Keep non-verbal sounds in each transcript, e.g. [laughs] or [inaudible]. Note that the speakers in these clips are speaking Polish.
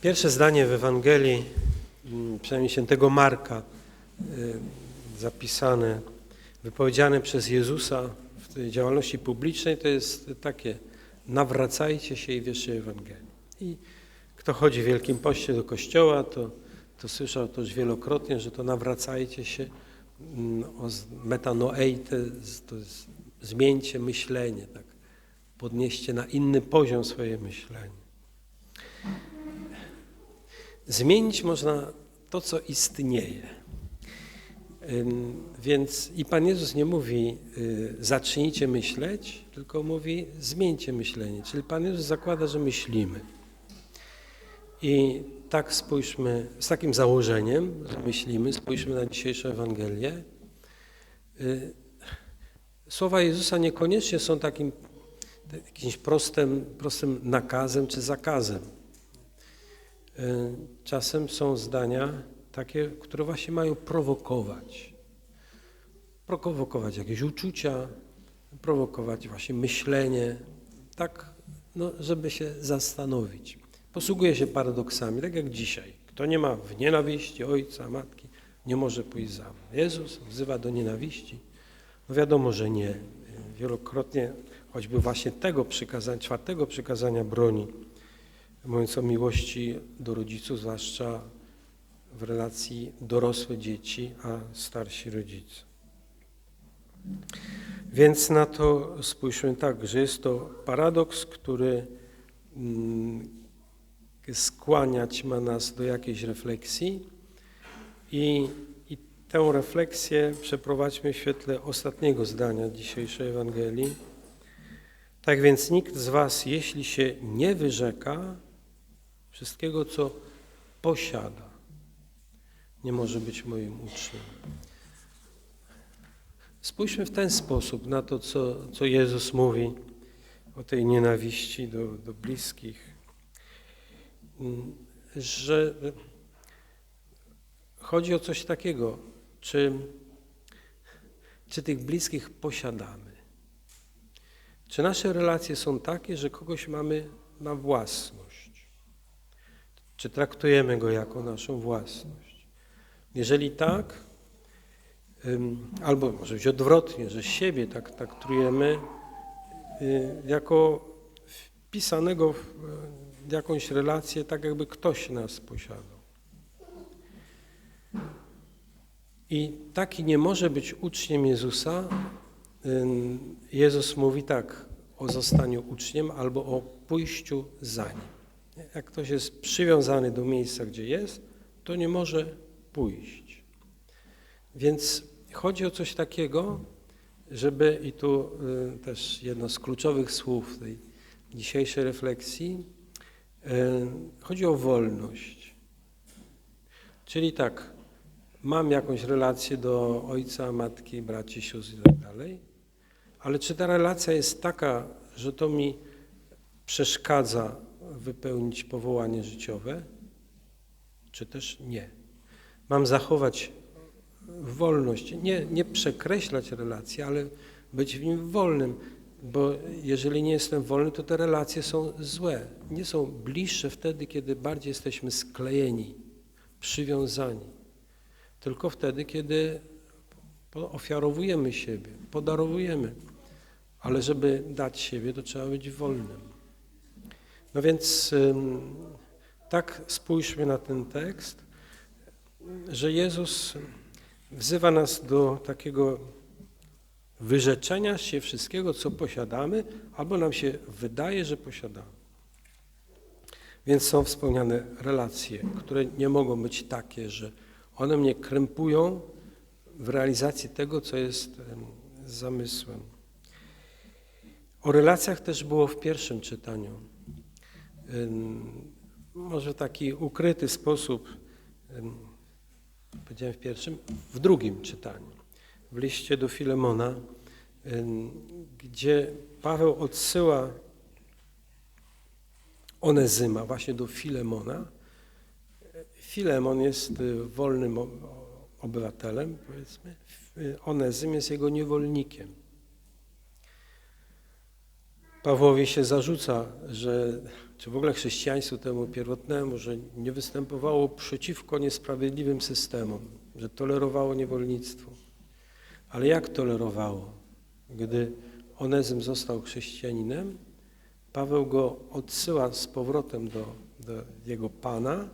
Pierwsze zdanie w Ewangelii, mm, przynajmniej świętego Marka, y, zapisane, wypowiedziane przez Jezusa w tej działalności publicznej, to jest takie nawracajcie się i wierzcie Ewangelii. I kto chodzi w Wielkim Poście do kościoła, to, to słyszał to już wielokrotnie, że to nawracajcie się, mm, metanoeite, to jest zmieńcie myślenie, tak. Podnieście na inny poziom swoje myślenie. Zmienić można to, co istnieje. Więc i Pan Jezus nie mówi y, zacznijcie myśleć, tylko mówi zmieńcie myślenie. Czyli Pan Jezus zakłada, że myślimy. I tak spójrzmy, z takim założeniem, że myślimy, spójrzmy na dzisiejszą Ewangelię. Y, Słowa Jezusa niekoniecznie są takim jakimś prostym, prostym nakazem czy zakazem. Y, Czasem są zdania takie, które właśnie mają prowokować. Prowokować jakieś uczucia, prowokować właśnie myślenie, tak, no, żeby się zastanowić. Posługuje się paradoksami, tak jak dzisiaj. Kto nie ma w nienawiści ojca, matki, nie może pójść za mną. Jezus wzywa do nienawiści. No wiadomo, że nie. Wielokrotnie, choćby właśnie tego przykazania, czwartego przykazania broni, mówiąc o miłości do rodziców, zwłaszcza w relacji dorosłe dzieci, a starsi rodzice. Więc na to spójrzmy tak, że jest to paradoks, który mm, skłaniać ma nas do jakiejś refleksji i, i tę refleksję przeprowadźmy w świetle ostatniego zdania dzisiejszej Ewangelii. Tak więc nikt z was, jeśli się nie wyrzeka wszystkiego, co posiada, nie może być moim uczniem. Spójrzmy w ten sposób na to, co, co Jezus mówi o tej nienawiści do, do bliskich, że chodzi o coś takiego, czy, czy tych bliskich posiadamy. Czy nasze relacje są takie, że kogoś mamy na własność? Czy traktujemy go jako naszą własność? Jeżeli tak, albo może być odwrotnie, że siebie tak traktujemy y, jako wpisanego w jakąś relację, tak jakby ktoś nas posiadał. I taki nie może być uczniem Jezusa. Jezus mówi tak o zostaniu uczniem albo o pójściu za nim. Jak ktoś jest przywiązany do miejsca, gdzie jest, to nie może pójść. Więc chodzi o coś takiego, żeby, i tu y, też jedno z kluczowych słów tej dzisiejszej refleksji, y, chodzi o wolność. Czyli tak, mam jakąś relację do ojca, matki, braci, sióstr i tak dalej, ale czy ta relacja jest taka, że to mi przeszkadza wypełnić powołanie życiowe, czy też nie? Mam zachować wolność, nie, nie przekreślać relacji, ale być w nim wolnym, bo jeżeli nie jestem wolny, to te relacje są złe. Nie są bliższe wtedy, kiedy bardziej jesteśmy sklejeni, przywiązani. Tylko wtedy, kiedy ofiarowujemy siebie, podarowujemy. Ale żeby dać siebie, to trzeba być wolnym. No więc tak spójrzmy na ten tekst, że Jezus wzywa nas do takiego wyrzeczenia się wszystkiego, co posiadamy, albo nam się wydaje, że posiadamy. Więc są wspomniane relacje, które nie mogą być takie, że one mnie krępują w realizacji tego, co jest em, zamysłem. O relacjach też było w pierwszym czytaniu. Może taki ukryty sposób, em, powiedziałem w pierwszym, w drugim czytaniu, w liście do Filemona, em, gdzie Paweł odsyła Onezyma właśnie do Filemona. Filemon jest y, wolnym obywatelem, powiedzmy. Onezym jest jego niewolnikiem. Pawłowi się zarzuca, że czy w ogóle chrześcijaństwu temu pierwotnemu, że nie występowało przeciwko niesprawiedliwym systemom, że tolerowało niewolnictwo. Ale jak tolerowało? Gdy Onezym został chrześcijaninem, Paweł go odsyła z powrotem do, do jego pana,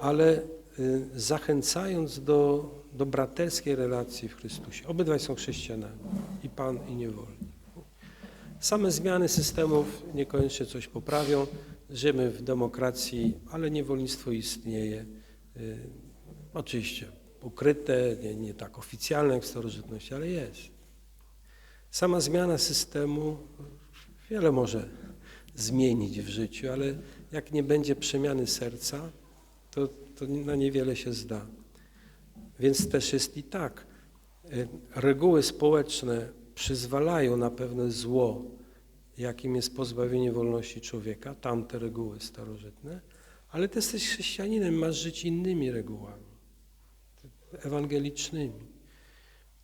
ale y, zachęcając do, do braterskiej relacji w Chrystusie. Obydwaj są chrześcijanami, i pan, i niewolnik. Same zmiany systemów niekoniecznie coś poprawią. Żyjemy w demokracji, ale niewolnictwo istnieje. Y, oczywiście ukryte, nie, nie tak oficjalne jak w starożytności, ale jest. Sama zmiana systemu wiele może zmienić w życiu, ale jak nie będzie przemiany serca, to, to na niewiele się zda. Więc też jest i tak. Y, reguły społeczne przyzwalają na pewne zło, jakim jest pozbawienie wolności człowieka, tamte reguły starożytne, ale ty jesteś chrześcijaninem, masz żyć innymi regułami, ewangelicznymi.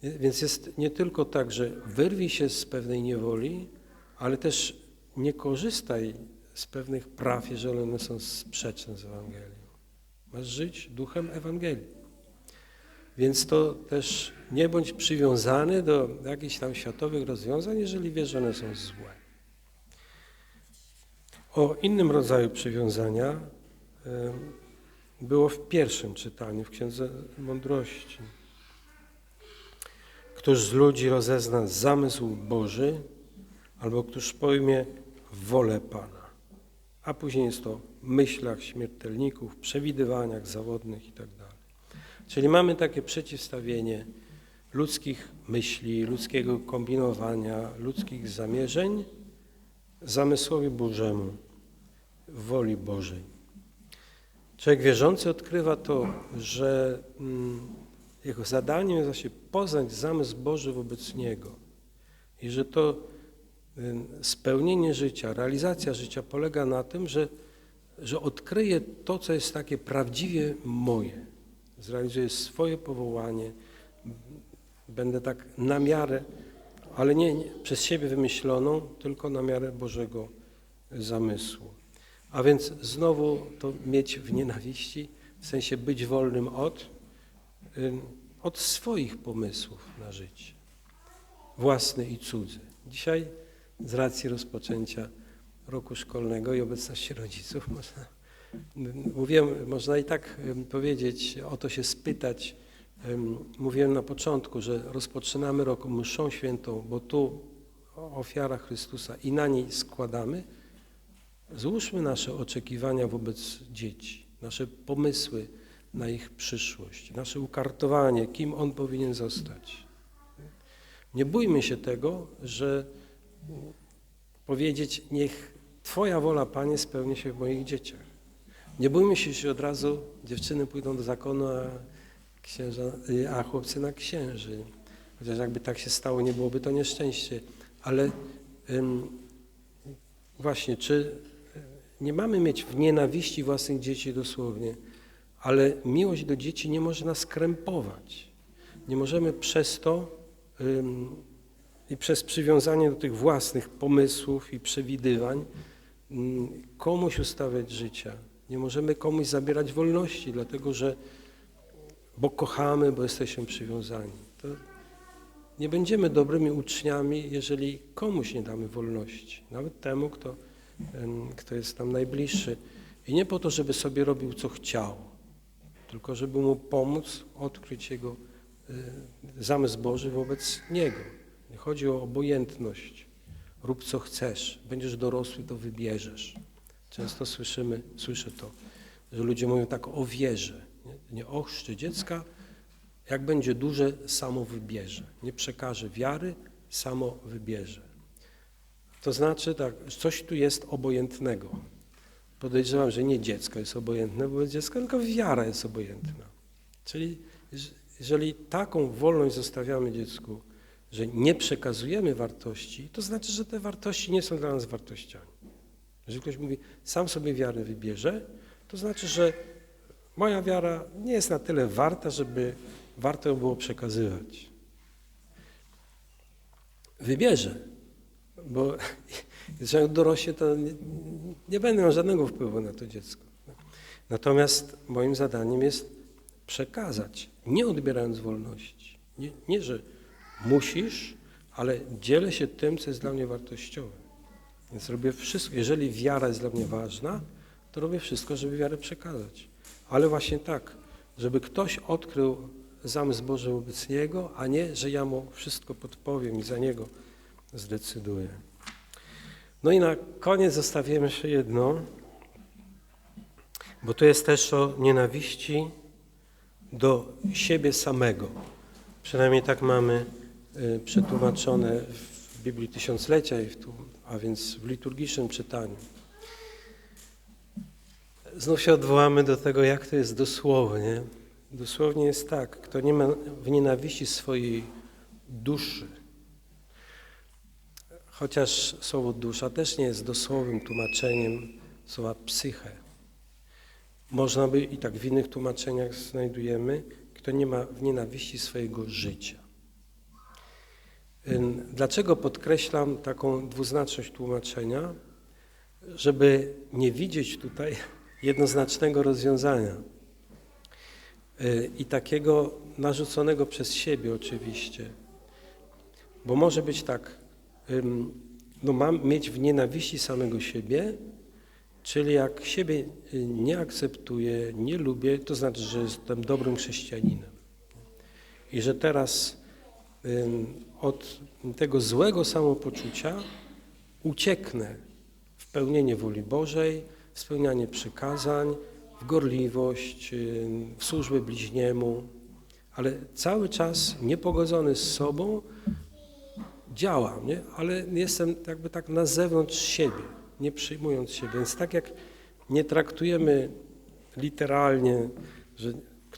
Więc jest nie tylko tak, że wyrwij się z pewnej niewoli, ale też nie korzystaj z pewnych praw, jeżeli one są sprzeczne z Ewangelią. Masz żyć duchem Ewangelii. Więc to też nie bądź przywiązany do jakichś tam światowych rozwiązań, jeżeli wiesz, że one są złe. O innym rodzaju przywiązania było w pierwszym czytaniu, w Księdze Mądrości. Któż z ludzi rozezna zamysł Boży, albo któż pojmie wolę Pana. A później jest to myślach śmiertelników, przewidywaniach zawodnych itd. Czyli mamy takie przeciwstawienie ludzkich myśli, ludzkiego kombinowania, ludzkich zamierzeń zamysłowi Bożemu, woli Bożej. Człowiek wierzący odkrywa to, że mm, jego zadaniem jest właśnie poznać zamysł Boży wobec Niego i że to y, spełnienie życia, realizacja życia polega na tym, że, że odkryje to, co jest takie prawdziwie moje zrealizuję swoje powołanie, będę tak na miarę, ale nie, nie przez siebie wymyśloną, tylko na miarę Bożego zamysłu. A więc znowu to mieć w nienawiści, w sensie być wolnym od, od swoich pomysłów na życie, własny i cudzy. Dzisiaj z racji rozpoczęcia roku szkolnego i obecności rodziców [laughs] można Mówiłem, można i tak powiedzieć, o to się spytać. Mówiłem na początku, że rozpoczynamy rok mszą świętą, bo tu ofiara Chrystusa i na niej składamy. Złóżmy nasze oczekiwania wobec dzieci, nasze pomysły na ich przyszłość, nasze ukartowanie, kim on powinien zostać. Nie bójmy się tego, że powiedzieć, niech Twoja wola, Panie, spełni się w moich dzieciach. Nie bójmy się, że od razu dziewczyny pójdą do zakonu, a, księża, a chłopcy na księży. Chociaż jakby tak się stało, nie byłoby to nieszczęście. Ale ym, właśnie, czy nie mamy mieć w nienawiści własnych dzieci dosłownie, ale miłość do dzieci nie może nas krępować. Nie możemy przez to ym, i przez przywiązanie do tych własnych pomysłów i przewidywań ym, komuś ustawiać życia. Nie możemy komuś zabierać wolności, dlatego że, bo kochamy, bo jesteśmy przywiązani. To nie będziemy dobrymi uczniami, jeżeli komuś nie damy wolności, nawet temu, kto, kto jest nam najbliższy. I nie po to, żeby sobie robił, co chciał, tylko żeby mu pomóc odkryć jego e, zamysł Boży wobec niego. Nie chodzi o obojętność. Rób co chcesz. Będziesz dorosły, to wybierzesz. Często słyszymy, słyszę to, że ludzie mówią tak o wierze. Nie, nie ochrzczy dziecka, jak będzie duże, samo wybierze. Nie przekaże wiary, samo wybierze. To znaczy tak, coś tu jest obojętnego. Podejrzewam, że nie dziecko jest obojętne wobec dziecka, tylko wiara jest obojętna. Czyli jeżeli taką wolność zostawiamy dziecku, że nie przekazujemy wartości, to znaczy, że te wartości nie są dla nas wartościami. Jeżeli ktoś mówi, sam sobie wiarę wybierze, to znaczy, że moja wiara nie jest na tyle warta, żeby warto ją było przekazywać. Wybierze, bo [laughs] Że jak dorośnie, to nie, nie będę miał żadnego wpływu na to dziecko. Natomiast moim zadaniem jest przekazać, nie odbierając wolności. Nie, nie, że musisz, ale dzielę się tym, co jest dla mnie wartościowe. Więc robię wszystko. Jeżeli wiara jest dla mnie ważna, to robię wszystko, żeby wiarę przekazać. Ale właśnie tak, żeby ktoś odkrył zamysł Boży wobec niego, a nie, że ja mu wszystko podpowiem i za niego zdecyduję. No i na koniec zostawiłem jeszcze jedno, bo to jest też o nienawiści do siebie samego. Przynajmniej tak mamy y, przetłumaczone w Biblii Tysiąclecia, i w a więc w liturgicznym czytaniu. Znów się odwołamy do tego, jak to jest dosłownie. Dosłownie jest tak, kto nie ma w nienawiści swojej duszy, chociaż słowo dusza też nie jest dosłownym tłumaczeniem słowa psyche. Można by, i tak w innych tłumaczeniach znajdujemy, kto nie ma w nienawiści swojego życia. Dlaczego podkreślam taką dwuznaczność tłumaczenia? Żeby nie widzieć tutaj [laughs] jednoznacznego rozwiązania y, i takiego narzuconego przez siebie oczywiście. Bo może być tak, no mam mieć w nienawiści samego siebie, czyli jak siebie y, nie akceptuję, nie lubię, to znaczy, że jestem dobrym chrześcijaninem. I że teraz od tego złego samopoczucia ucieknę w pełnienie woli Bożej, w spełnianie przykazań, w gorliwość, w służbę bliźniemu, ale cały czas niepogodzony z sobą działam, nie? ale jestem jakby tak na zewnątrz siebie, nie przyjmując siebie. Więc tak jak nie traktujemy literalnie, że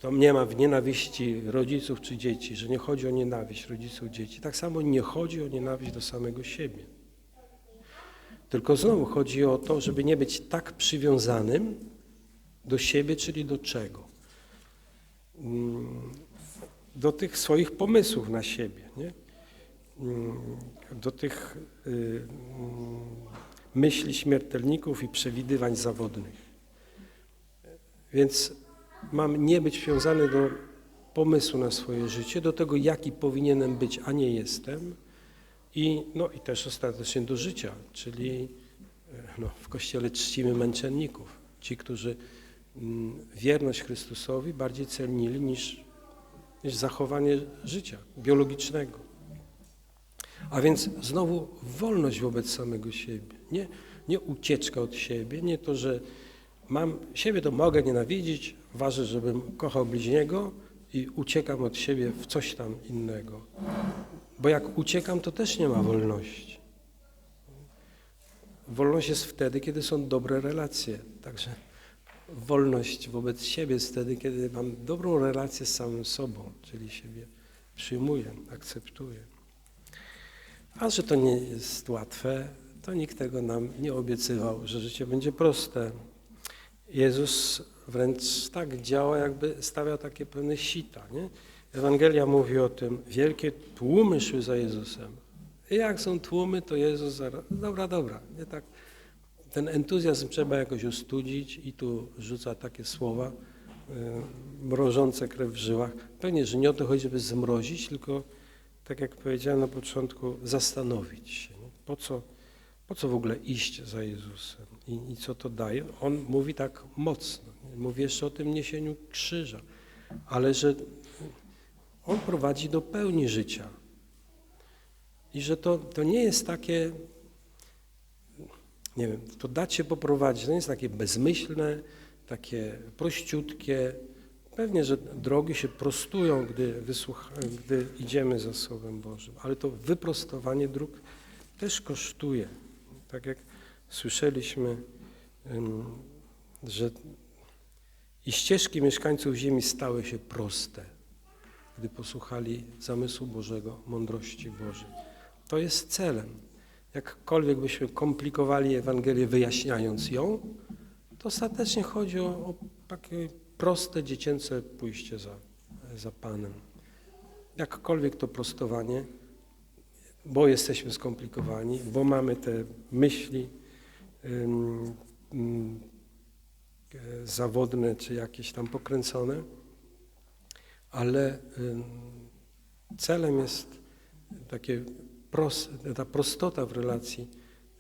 kto nie ma w nienawiści rodziców czy dzieci, że nie chodzi o nienawiść rodziców, dzieci, tak samo nie chodzi o nienawiść do samego siebie. Tylko znowu chodzi o to, żeby nie być tak przywiązanym do siebie, czyli do czego? Mm, do tych swoich pomysłów na siebie, nie? Mm, do tych y, mm, myśli śmiertelników i przewidywań zawodnych. Więc mam nie być przywiązany do pomysłu na swoje życie, do tego, jaki powinienem być, a nie jestem, i, no, i też ostatecznie do życia, czyli e, no, w Kościele czcimy męczenników, ci, którzy mm, wierność Chrystusowi bardziej cenili niż, niż zachowanie życia biologicznego. A więc znowu wolność wobec samego siebie, nie, nie ucieczka od siebie, nie to, że mam siebie, to mogę nienawidzić, ważę, żebym kochał bliźniego i uciekam od siebie w coś tam innego. Bo jak uciekam, to też nie ma wolności. Wolność jest wtedy, kiedy są dobre relacje. Także wolność wobec siebie jest wtedy, kiedy mam dobrą relację z samym sobą, czyli siebie przyjmuję, akceptuję. A że to nie jest łatwe, to nikt tego nam nie obiecywał, że życie będzie proste. Jezus wręcz tak działa, jakby stawiał takie pewne sita. Nie? Ewangelia mówi o tym, wielkie tłumy szły za Jezusem. I jak są tłumy, to Jezus zaraz, dobra, dobra, nie tak. Ten entuzjazm trzeba jakoś ustudzić i tu rzuca takie słowa y, mrożące krew w żyłach. Pewnie, że nie o to chodzi, żeby zmrozić, tylko tak jak powiedziałem na początku, zastanowić się. Po co, po co w ogóle iść za Jezusem i, i co to daje? On mówi tak mocno. Mówi jeszcze o tym niesieniu krzyża, ale że on prowadzi do pełni życia. I że to, to nie jest takie, nie wiem, to dać się poprowadzić, to nie jest takie bezmyślne, takie prościutkie. Pewnie, że drogi się prostują, gdy, gdy idziemy za Słowem Bożym, ale to wyprostowanie dróg też kosztuje. Tak jak słyszeliśmy, że i ścieżki mieszkańców ziemi stały się proste gdy posłuchali zamysłu Bożego, mądrości Bożej. To jest celem. Jakkolwiek byśmy komplikowali Ewangelię, wyjaśniając ją, to ostatecznie chodzi o, o takie proste, dziecięce pójście za, za Panem. Jakkolwiek to prostowanie bo jesteśmy skomplikowani, bo mamy te myśli zawodne czy jakieś tam pokręcone, ale celem jest takie ta prostota w relacji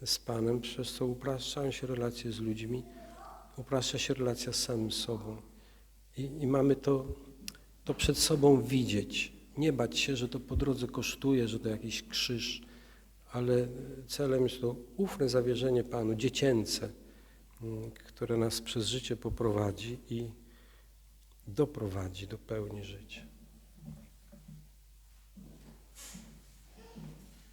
z Panem, przez co upraszczają się relacje z ludźmi, upraszcza się relacja z samym sobą. I, i mamy to, to przed sobą widzieć. Nie bać się, że to po drodze kosztuje, że to jakiś krzyż, ale celem jest to ufne zawierzenie Panu, dziecięce, które nas przez życie poprowadzi i doprowadzi do pełni życia.